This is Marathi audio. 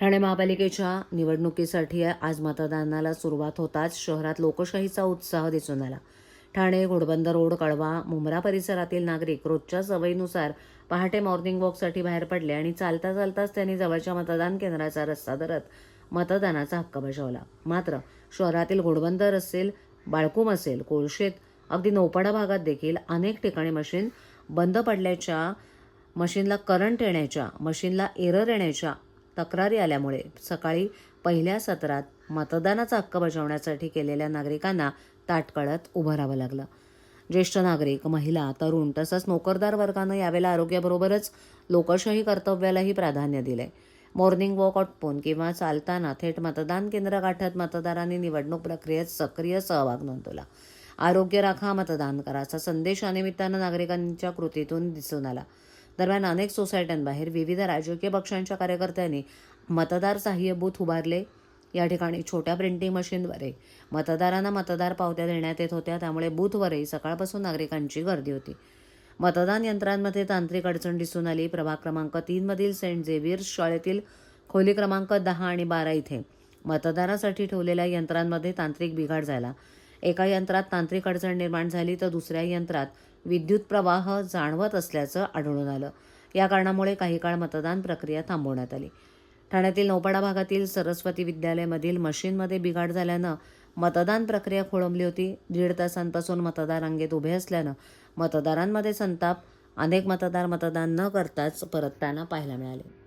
ठाणे महापालिकेच्या निवडणुकीसाठी आज मतदानाला सुरुवात होताच शहरात लोकशाहीचा उत्साह दिसून आला. ठाणे घोडबंदर रोड कळवा मुंब्रा परिसरातील नागरिक रोजच्या सवयीनुसार पहाटे मॉर्निंग वॉकसाठी बाहेर पडले आणि चालता चालताच त्यांनी जवळच्या मतदान केंद्राचा रस्ता धरत मतदानाचा हक्क बजावला. मात्र शहरातील घोडबंदर असेल बाळकूम असेल कोळशेत अगदी नौपाडा भागात देखील अनेक ठिकाणी मशीन बंद पडल्याच्या मशीनला करंट येण्याच्या मशीनला एरर येण्याच्या तक्रारी आल्यामुळे सकाळी पहिल्या सत्रात मतदानाचा हक्क बजावण्यासाठी केलेल्या नागरिकांना ताटकळत उभं राहावं लागलं. ज्येष्ठ नागरिक महिला तरुण तसंच नोकरदार वर्गानं यावेळेला आरोग्याबरोबरच लोकशाही कर्तव्यालाही प्राधान्य दिलं आहे मॉर्निंग वॉक आटपून किंवा चालताना थेट मतदान केंद्र गाठत मतदारांनी निवडणूक प्रक्रियेत सक्रिय सहभाग नोंदवला. आरोग्य राखा मतदान करा असा संदेश या निमित्तानं नागरिकांच्या कृतीतून दिसून आला. दरम्यान अनेक सोसायट्यांबाहेर विविध राजकीय पक्षांच्या कार्यकर्त्यांनी मतदार सहाय्य बूथ उभारले. या ठिकाणी छोट्या प्रिंटिंग मशीनद्वारे मतदारांना मतदार पावत्या देण्यात येत होत्या. त्यामुळे बूथवरही सकाळपासून नागरिकांची गर्दी होती. मतदान यंत्रांमध्ये तांत्रिक अडचण दिसून आली. प्रभाग क्रमांक तीनमधील सेंट झेवियर्स शाळेतील खोली क्रमांक दहा आणि बारा इथे मतदानासाठी ठेवलेल्या यंत्रांमध्ये तांत्रिक बिघाड झाला. एका यंत्रात तांत्रिक अडचण निर्माण झाली तर दुसऱ्या यंत्रात विद्युत प्रवाह जाणवत असल्याचं आढळून आलं. या कारणामुळे काही काळ मतदान प्रक्रिया थांबवण्यात आली. ठाण्यातील नौपाडा भागातील सरस्वती विद्यालयामधील मशीनमध्ये बिघाड झाल्यानं मतदान प्रक्रिया खोळंबली होती. दीड तासांपासून मतदार रांगेत उभे असल्यानं मतदारांमध्ये संताप अनेक मतदार मतदान न करताच परतताना पाहायला मिळाले.